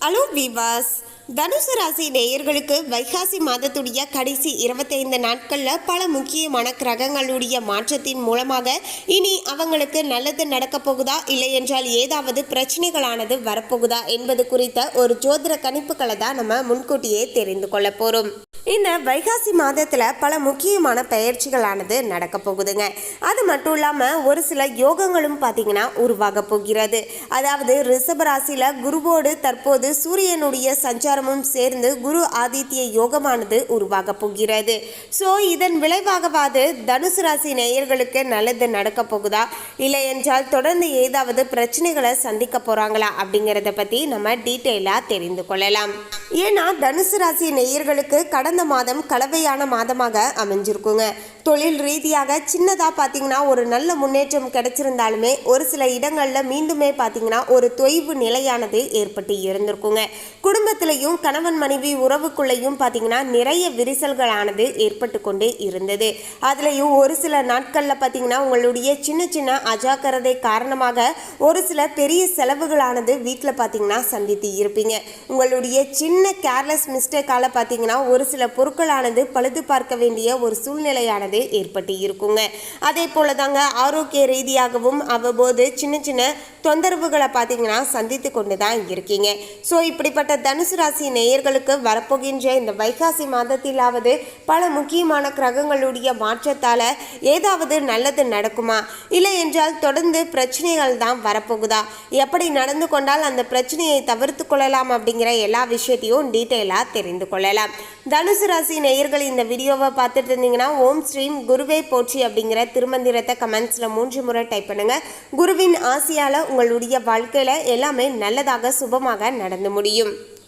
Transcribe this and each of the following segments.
Hello viewers, தனுசு ராசி நேயர்களுக்கு வைகாசி மாதத்துடைய கடைசி இருபத்தைந்து நாட்களில் பல முக்கியமான கிரகங்களுடைய மாற்றத்தின் மூலமாக இனி அவங்களுக்கு நல்லது நடக்கப் போகுதா இல்லை என்றால் ஏதாவது பிரச்சனைகளானது வரப்போகுதா என்பது குறித்த ஒரு ஜோதிட கணிப்புகளை தான் நம்ம முன்கூட்டியே தெரிந்து கொள்ள போகிறோம் இந்த வைகாசி மாதத்தில் பல முக்கியமான பயிற்சிகளானது நடக்க போகுதுங்க. அது மட்டும் இல்லாமல் ஒரு சில யோகங்களும் பார்த்தீங்கன்னா உருவாக போகிறது. அதாவது ரிஷபராசியில் குருவோடு தற்போது சூரியனுடைய சஞ்சாரமும் சேர்ந்து குரு ஆதித்ய யோகமானது உருவாக போகிறது. ஸோ இதன் விளைவாகவாது தனுசு ராசி நேயர்களுக்கு நல்லது நடக்க போகுதா? இல்லை என்றால் தொடர்ந்து ஏதாவது பிரச்சனைகளை சந்திக்க போகிறாங்களா அப்படிங்கிறத பற்றி நம்ம டீட்டெயிலாக தெரிந்து கொள்ளலாம். ஏன்னா தனுசு ராசி நேயர்களுக்கு கடந்த மாதம் கலவையான மாதமாக அமைஞ்சிருக்குங்க. தொழில் ரீதியாக சின்னதாக பார்த்தீங்கன்னா ஒரு நல்ல முன்னேற்றம் கிடைச்சிருந்தாலுமே ஒரு சில இடங்களில் மீண்டுமே பார்த்தீங்கன்னா ஒரு தொய்வு நிலையானது ஏற்பட்டு இருந்திருக்குங்க. குடும்பத்திலையும் கணவன் மனைவி உறவுக்குள்ளேயும் பார்த்தீங்கன்னா நிறைய விரிசல்களானது ஏற்பட்டு கொண்டே இருந்தது. அதுலேயும் ஒரு சில நாட்களில் பார்த்தீங்கன்னா உங்களுடைய சின்ன சின்ன அஜாக்கிரதை காரணமாக ஒரு சில பெரிய செலவுகளானது வீட்டில் பார்த்தீங்கன்னா சந்தித்து இருப்பீங்க. உங்களுடைய சின்ன கேர்லெஸ் மிஸ்டேக்கால் பார்த்தீங்கன்னா ஒரு சில பொருட்களானது பழுது பார்க்க வேண்டிய ஒரு சூழ்நிலையானது ஏற்பட்டு இருக்குங்க. அதே போல தாங்க ஆரோக்கிய ரீதியாகவும் அவ்வப்போது சின்ன சின்ன தொந்தரவுகளை பார்த்தீங்கன்னா சந்தித்து கொண்டு தான் இருக்கீங்க. ஸோ இப்படிப்பட்ட தனுசு ராசி நேயர்களுக்கு வரப்போகின்ற இந்த வைகாசி மாதத்திலாவது பல முக்கியமான கிரகங்களுடைய மாற்றத்தால் ஏதாவது நல்லது நடக்குமா? இல்லை என்றால் தொடர்ந்து பிரச்சனைகள் தான் வரப்போகுதா? எப்படி நடந்து கொண்டால் அந்த பிரச்சனையை தவிர்த்து கொள்ளலாம் அப்படிங்கிற எல்லா விஷயத்தையும் டீட்டெயிலாக தெரிந்து கொள்ளலாம். தனுசு ராசி நேயர்கள் இந்த வீடியோவை பார்த்துட்டு இருந்தீங்கன்னா ஓம் ஸ்ரீம் குருவே போற்றி அப்படிங்கிற திருமந்திரத்தை கமெண்ட்ஸில் மூன்று முறை டைப் பண்ணுங்க. குருவின் ஆசையால் உங்களுடைய வாழ்க்கையில் எல்லாமே நல்லதாக சுபமாக நடந்து முடியும்.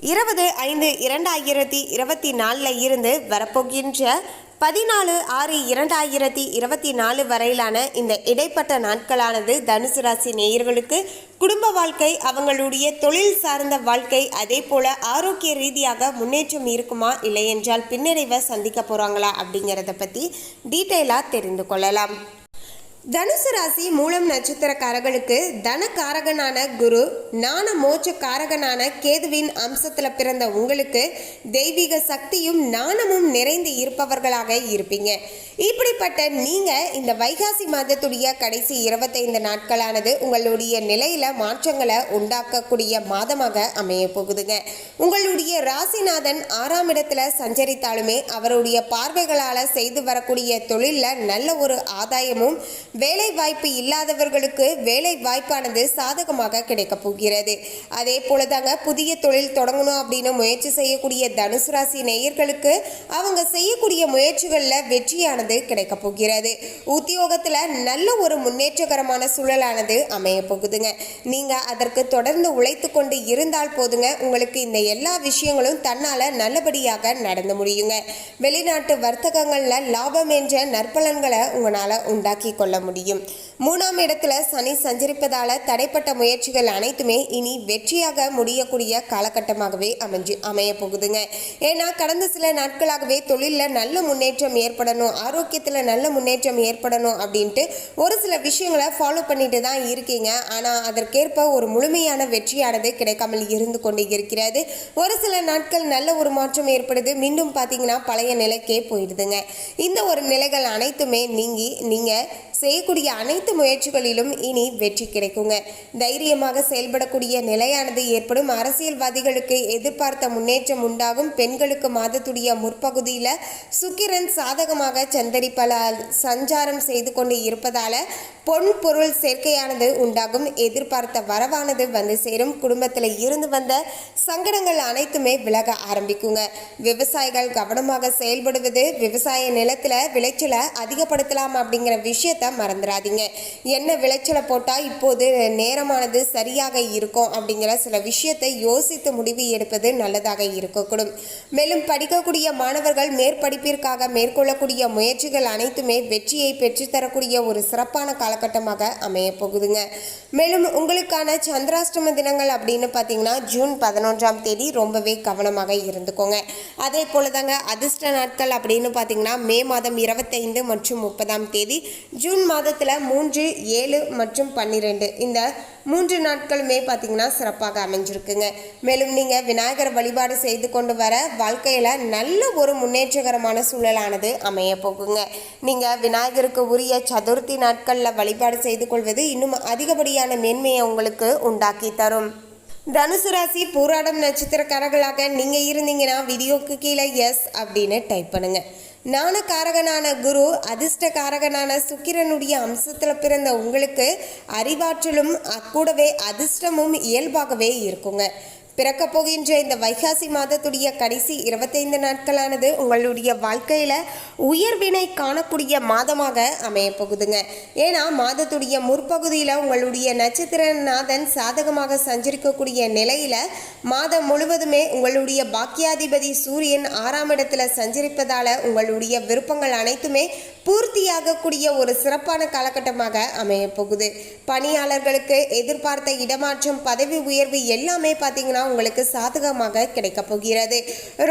இருபது ஐந்து இரண்டாயிரத்தி இருபத்தி நாலில் இருந்து வரப்போகின்ற பதினாலு ஆறு இரண்டாயிரத்தி இருபத்தி நாலு வரையிலான இந்த இடைப்பட்ட நாட்களானது தனுசு ராசி நேயர்களுக்கு குடும்ப வாழ்க்கை அவங்களுடைய தொழில் சார்ந்த வாழ்க்கை அதே போல ஆரோக்கிய ரீதியாக முன்னேற்றம் இருக்குமா இல்லை என்றால் பின்னடைவை சந்திக்க போகிறாங்களா அப்படிங்கிறத பற்றி டீட்டெயிலாக தெரிந்து கொள்ளலாம். தனுசு ராசி மூலம் நட்சத்திரக்காரர்களுக்கு தனக்காரகனான குரு ஞான மோட்ச காரகனான கேதுவின் அம்சத்தில் பிறந்த உங்களுக்கு தெய்வீக சக்தியும் ஞானமும் நிறைந்து இருப்பவர்களாக இருப்பீங்க. இப்படிப்பட்ட நீங்க இந்த வைகாசி மாதத்துடைய கடைசி இருபத்தைந்து நாட்களானது உங்களுடைய நிலையில மாற்றங்களை உண்டாக்கக்கூடிய மாதமாக அமைய போகுதுங்க. உங்களுடைய ராசிநாதன் ஆறாம் இடத்துல சஞ்சரித்தாலுமே அவருடைய பார்வைகளால செய்து வரக்கூடிய தொழிலில் நல்ல ஒரு ஆதாயமும் வேலை வாய்ப்பு இல்லாதவர்களுக்கு வேலை வாய்ப்பானது சாதகமாக கிடைக்க போகிறது. அதே போல தாங்க புதிய தொழில் தொடங்கணும் அப்படின்னு முயற்சி செய்யக்கூடிய தனுசு ராசி நேயர்களுக்கு அவங்க செய்யக்கூடிய முயற்சிகளில் வெற்றியானது கிடைக்க போகிறது. உத்தியோகத்தில் நல்ல ஒரு முன்னேற்றகரமான சூழலானது அமைய போகுதுங்க. நீங்க அதற்கு தொடர்ந்து உழைத்து கொண்டு இருந்தால் போதுங்க. உங்களுக்கு இந்த எல்லா விஷயங்களும் தன்னால நல்லபடியாக நடந்து முடியுங்க. வெளிநாட்டு வர்த்தகங்களில் லாபம் என்ற நற்பலன்களை உங்களால் உண்டாக்கி கொள்ள முடியும். மூணாம் இடத்துல சனி சஞ்சரிப்பதால தடைப்பட்ட முயற்சிகள் அனைத்துமே இனி வெற்றியாக முடியக்கூடிய காலகட்டமாகவே அமைஞ்சு அமைய போகுதுங்க ஏன்னா கடந்த சில நாட்களாகவே தொழிலில் நல்ல முன்னேற்றம் ஏற்படணும் ஆரோக்கியத்தில் நல்ல முன்னேற்றம் ஏற்படணும் அப்படின்ட்டு ஒரு சில விஷயங்களை ஃபாலோ பண்ணிட்டு தான் இருக்கீங்க. ஆனால் அதற்கேற்ப ஒரு முழுமையான வெற்றியானது கிடைக்காமல் இருந்து கொண்டே இருக்கிறது. ஒரு சில நாட்கள் நல்ல ஒரு மாற்றம் ஏற்படுது. மீண்டும் பார்த்தீங்கன்னா பழைய நிலைக்கே போயிடுதுங்க. இந்த ஒரு நிலைகள் அனைத்துமே நீங்கி நீங்கள் செய்யக்கூடிய அனைத்து முயற்சிகளிலும் இனி வெற்றி கிடைக்குங்க. தைரியமாக செயல்படக்கூடிய நிலையானது ஏற்படும். அரசியல்வாதிகளுக்கு எதிர்பார்த்த முன்னேற்றம் உண்டாகும். பெண்களுக்கு மாதத்துடைய முற்பகுதியில் சுக்கிரன் சாதகமாக சந்தரிப்பல சஞ்சாரம் செய்து கொண்டு இருப்பதால பொன் பொருள் சேர்க்கையானது உண்டாகும். எதிர்பார்த்த வரவானது வந்து சேரும். குடும்பத்தில் இருந்து வந்த சங்கடங்கள் அனைத்துமே விலக ஆரம்பிக்குங்க. விவசாயிகள் கவனமாக செயல்படுவது விவசாய நிலத்தில் விளைச்சலை அதிகப்படுத்தலாம் அப்படிங்கிற விஷயத்த மறந்துடாதீங்க என்ன விளைச்சலை போட்டால் இப்போது நேரமானது சரியாக இருக்கும் அப்படிங்கிற சில விஷயத்தை யோசித்து முடிவு எடுப்பது நல்லதாக இருக்கக்கூடும். மேலும் படிக்கக்கூடிய மாணவர்கள் மேற்படிப்பிற்காக மேற்கொள்ளக்கூடிய முயற்சிகள் அனைத்துமே வெற்றியை பெற்றுத்தரக்கூடிய ஒரு சிறப்பான காலகட்டமாக அமைய போகுதுங்க. மேலும் உங்களுக்கான சந்திராஷ்டம தினங்கள் அப்படின்னு பார்த்தீங்கன்னா ஜூன் பதினொன்றாம் தேதி ரொம்பவே கவனமாக இருந்துக்கோங்க. அதே போலதாங்க அதிர்ஷ்ட நாட்கள் அப்படின்னு பார்த்தீங்கன்னா மே மாதம் இருபத்தைந்து மற்றும் முப்பதாம் தேதி ஜூன் மாதத்தில் மூன்று ஏழு மற்றும் பன்னிரெண்டு. இந்த மூன்று நாட்களுமே பார்த்தீங்கன்னா சிறப்பாக அமைஞ்சிருக்குங்க. மேலும் நீங்கள் விநாயகர் வழிபாடு செய்து கொண்டு வர வாழ்க்கையில் நல்ல ஒரு முன்னேற்றகரமான சூழலானது அமைய போகுங்க. நீங்கள் விநாயகருக்கு உரிய சதுர்த்தி நாட்களில் வழிபாடு செய்து கொள்வது இன்னும் அதிகப்படியான மேன்மையை உங்களுக்கு உண்டாக்கி தரும். தனுசு ராசி பூராடம் நட்சத்திரக்காரர்களாக நீங்கள் இருந்தீங்கன்னா வீடியோக்கு கீழே எஸ் அப்படின்னு டைப் பண்ணுங்க. ஞானகாரகனான குரு அதிர்ஷ்ட காரகனான சுக்கிரனுடைய அம்சத்தில் பிறந்த உங்களுக்கு அறிவாற்றலும் அக்கூடவே அதிர்ஷ்டமும் இயல்பாகவே இருக்குங்க. பிறக்கப் போகின்ற இந்த வைகாசி மாதத்துடைய கடைசி இருபத்தைந்து நாட்களானது உங்களுடைய வாழ்க்கையில் உயர்வினை காணக்கூடிய மாதமாக அமைய போகுதுங்க ஏன்னா மாதத்துடைய முற்பகுதியில் உங்களுடைய நட்சத்திரநாதன் சாதகமாக சஞ்சரிக்கக்கூடிய நிலையில் மாதம் முழுவதுமே உங்களுடைய பாக்கியாதிபதி சூரியன் ஆறாம் இடத்துல சஞ்சரிப்பதால் உங்களுடைய விருப்பங்கள் அனைத்துமே பூர்த்தியாகக்கூடிய ஒரு சிறப்பான காலகட்டமாக அமைய போகுது பணியாளர்களுக்கு எதிர்பார்த்த இடமாற்றம் பதவி உயர்வு எல்லாமே பார்த்தீங்கன்னா உங்களுக்கு சாதகமாக கிடைக்க போகிறது.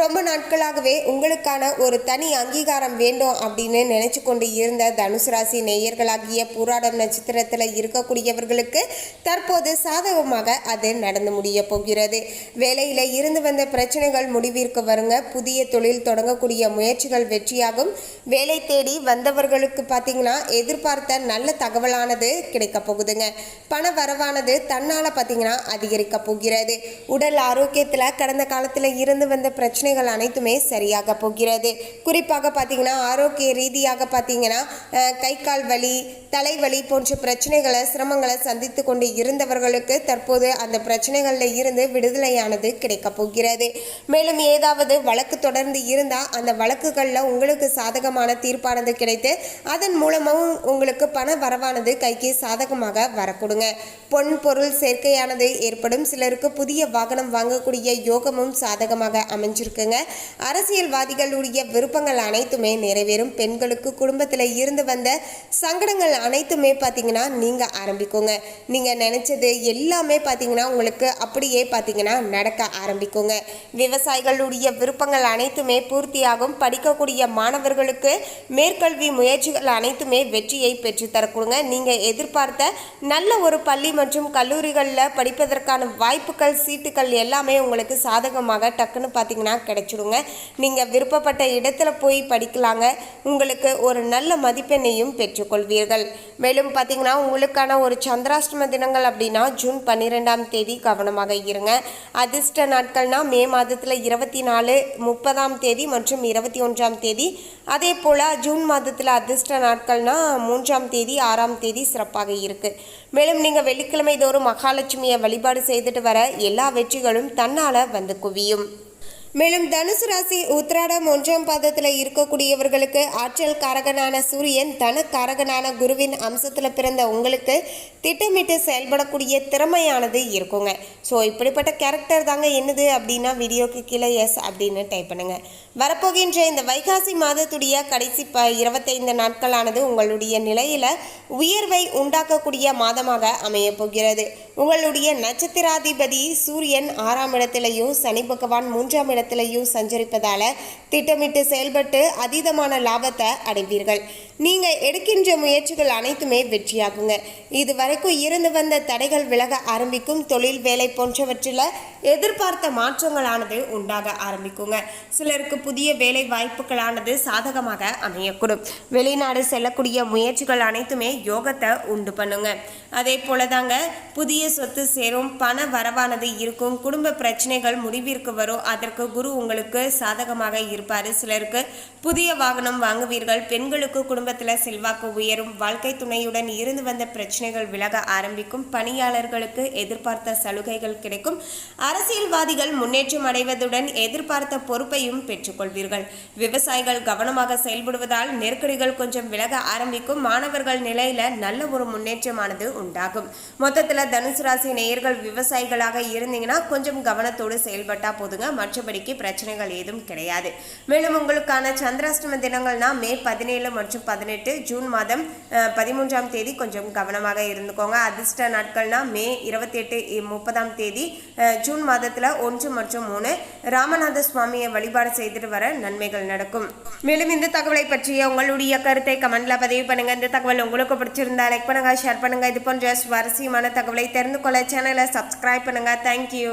ரொம்ப நாட்களாகவே உங்களுக்கான ஒரு தனி அங்கீகாரம் வேண்டும் அப்படின்னு நினைச்சு கொண்டு இருந்த தனுசு ராசி நேயர்களாகிய பூராடம் நட்சத்திரத்தில் இருக்கக்கூடியவர்களுக்கு தற்போது சாதகமாக அது நடந்து முடிய போகிறது. வேலையில் இருந்து வந்த பிரச்சனைகள் முடிவிற்கு வருங்க. புதிய தொழில் தொடங்கக்கூடிய முயற்சிகள் வெற்றியாகும். வேலை தேடி வந்தவர்களுக்கு பார்த்தீங்கன்னா எதிர்பார்த்த நல்ல தகவலானது கிடைக்க போகுதுங்க. பண வரவானது தன்னால் பார்த்தீங்கன்னா அதிகரிக்க போகிறது. உடல் ஆரோக்கியத்தில் கடந்த காலத்தில் இருந்து வந்த பிரச்சனைகள் அனைத்துமே சரியாக போகிறது. குறிப்பாக பார்த்தீங்கன்னா ஆரோக்கிய ரீதியாக பார்த்தீங்கன்னா கை கால் வலி தலைவலி போன்ற பிரச்சனைகளை சிரமங்களை சந்தித்து கொண்டு இருந்தவர்களுக்கு தற்போது அந்த பிரச்சனைகளில் இருந்து விடுதலையானது கிடைக்கப் போகிறது. மேலும் ஏதாவது வழக்கு தொடர்ந்து இருந்தால் அந்த வழக்குகளில் உங்களுக்கு சாதகமான தீர்ப்பானது கிடைத்து அதன் மூலமும் உங்களுக்கு பண வரவானது கைக்கு சாதகமாக வரக்கூடுங்க. பொன் பொருள் சேர்க்கையானது ஏற்படும். சிலருக்கு புதிய வாகனம் வாங்கக்கூடிய யோகமும் சாதகமாக அமைஞ்சிருக்குங்க. அரசியல்வாதிகளுடைய விருப்பங்கள் அனைத்துமே நிறைவேறும். பெண்களுக்கு குடும்பத்தில் இருந்து வந்த சங்கடங்கள் அனைத்துமே பார்த்தீங்கன்னா நீங்கள் ஆரம்பிக்குங்க. நீங்கள் நினச்சது எல்லாமே பார்த்தீங்கன்னா உங்களுக்கு அப்படியே பார்த்தீங்கன்னா நடக்க ஆரம்பிக்குங்க. விவசாயிகளுடைய விருப்பங்கள் அனைத்துமே பூர்த்தியாகும். படிக்கக்கூடிய மாணவர்களுக்கு மேற்கல்வி முயற்சிகள் அனைத்துமே வெற்றியை பெற்றுத்தரக்கூடுங்க நீங்கள் எதிர்பார்த்த நல்ல ஒரு பள்ளி மற்றும் கல்லூரிகளில் படிப்பதற்கான வாய்ப்புகள் சீட்டுகள் எல்லாமே உங்களுக்கு சாதகமாக டக்குன்னு பார்த்தீங்கன்னா கிடைச்சிடுங்க. நீங்கள் விருப்பப்பட்ட இடத்துல போய் படிக்கலாங்க. உங்களுக்கு ஒரு நல்ல மதிப்பெண்ணையும் பெற்றுக்கொள்வீர்கள். மேலும் பார்த்தீங்கன்னா உங்களுக்கான ஒரு சந்திராஷ்டம தினங்கள் அப்படின்னா ஜூன் பன்னிரெண்டாம் தேதி கவனமாக இருங்க. அதிர்ஷ்ட நாட்கள்னா மே மாதத்தில் இருபத்தி நாலு முப்பதாம் தேதி மற்றும் இருபத்தி ஒன்றாம் தேதி. அதே போல் ஜூன் மாதத்தில் அதிர்ஷ்ட நாட்கள்னா மூன்றாம் தேதி ஆறாம் தேதி சிறப்பாக இருக்கு. மேலும் நீங்கள் வெள்ளிக்கிழமை தோறும் மகாலட்சுமியை வழிபாடு செய்துட்டு வர எல்லா வெற்றிகளும் தன்னால் வந்து குவியும். மேலும் தனுசு ராசி உத்திராடம் ஒன்றாம் பாதத்தில் இருக்கக்கூடியவர்களுக்கு ஆற்றல் காரகனான சூரியன் தன காரகனான குருவின் அம்சத்தில் பிறந்த உங்களுக்கு திட்டமிட்டு செயல்படக்கூடிய திறமையானது இருக்குங்க. ஸோ இப்படிப்பட்ட கேரக்டர் தாங்க என்னது அப்படின்னா வீடியோக்கு கீழே எஸ் அப்படின்னு டைப் பண்ணுங்கள் வரப்போகின்ற இந்த வைகாசி மாதத்துடைய கடைசி ப இருபத்தைந்து நாட்களானது உங்களுடைய நிலையில் உயர்வை உண்டாக்கக்கூடிய மாதமாக அமையப்போகிறது உங்களுடைய நட்சத்திராதிபதி சூரியன் ஆறாம் இடத்திலையும் சனி பகவான் மூன்றாம் இடத்திலையும் சஞ்சரிப்பதால திட்டமிட்டு செயல்பட்டு அதீதமான லாபத்தை அடைவீர்கள். நீங்கள் எடுக்கின்ற முயற்சிகள் அனைத்துமே வெற்றியாகுங்க. இது வரைக்கும் இருந்து வந்த தடைகள் விலக ஆரம்பிக்கும் தொழில் வேலை போன்றவற்றில் எதிர்பார்த்த மாற்றங்களானது உண்டாக ஆரம்பிக்குங்க. சிலருக்கு புதிய வேலை வாய்ப்புகளானது சாதகமாக அமையக்கூடும். வெளிநாடு செல்லக்கூடிய முயற்சிகள் அனைத்துமே யோகத்தை உண்டு பண்ணுங்க. அதே போல தாங்க புதிய சொத்து சேரும் பண வரவானது இருக்கும் குடும்ப பிரச்சனைகள் முடிவிற்கு வரும். அதற்கு குரு உங்களுக்கு சாதகமாக இருக்கும் இருப்பாரு. சிலருக்கு புதிய வாகனம் வாங்குவீர்கள். பெண்களுக்கு குடும்பத்தில் செல்வாக்கு உயரும். வாழ்க்கை துணையுடன் இருந்து வந்த பிரச்சனைகள் விலக ஆரம்பிக்கும். பணியாளர்களுக்கு எதிர்பார்த்த சலுகைகள் கிடைக்கும். அரசியல்வாதிகள் முன்னேற்றம் அடைவதுடன் எதிர்பார்த்த பொறுப்பையும் பெற்றுக்கொள்வீர்கள். விவசாயிகள் கவனமாக செயல்படுவதால் நெருக்கடிகள் கொஞ்சம் விலக ஆரம்பிக்கும். மாணவர்கள் நிலையில நல்ல ஒரு முன்னேற்றமானது உண்டாகும். மொத்தத்துல தனுசு ராசி நேயர்கள் விவசாயிகளாக இருந்தீங்கன்னா கொஞ்சம் கவனத்தோடு செயல்பட்டா போதுங்க. மற்றபடிக்கு பிரச்சனைகள் ஏதும் கிடையாது. மேலும் உங்களுக்கான சந்திராஷ்டம தினங்கள்னா மே பதினேழு மற்றும் பதினெட்டு ஜூன் மாதம் பதிமூன்றாம் தேதி கொஞ்சம் கவனமாக இருந்துக்கோங்க. அதிர்ஷ்ட நாட்கள்னா மே இருபத்தி எட்டு முப்பதாம் தேதி ஜூன் மாதத்துல ஒன்று மற்றும் மூணு. ராமநாத சுவாமியை வழிபாடு செய்துட்டு வர நன்மைகள் நடக்கும். மேலும் இந்த தகவலை பற்றிய உங்களுடைய கருத்தை கமெண்ட்ல பதிவு பண்ணுங்க. இந்த தகவல் உங்களுக்கு பிடிச்சிருந்தா லைக் பண்ணுங்க ஷேர் பண்ணுங்க. இது போன்ற சுவாரஸ்யமான தகவலை தெரிந்து கொள்ள சேனலை சப்ஸ்கிரைப் பண்ணுங்க. தேங்க்யூ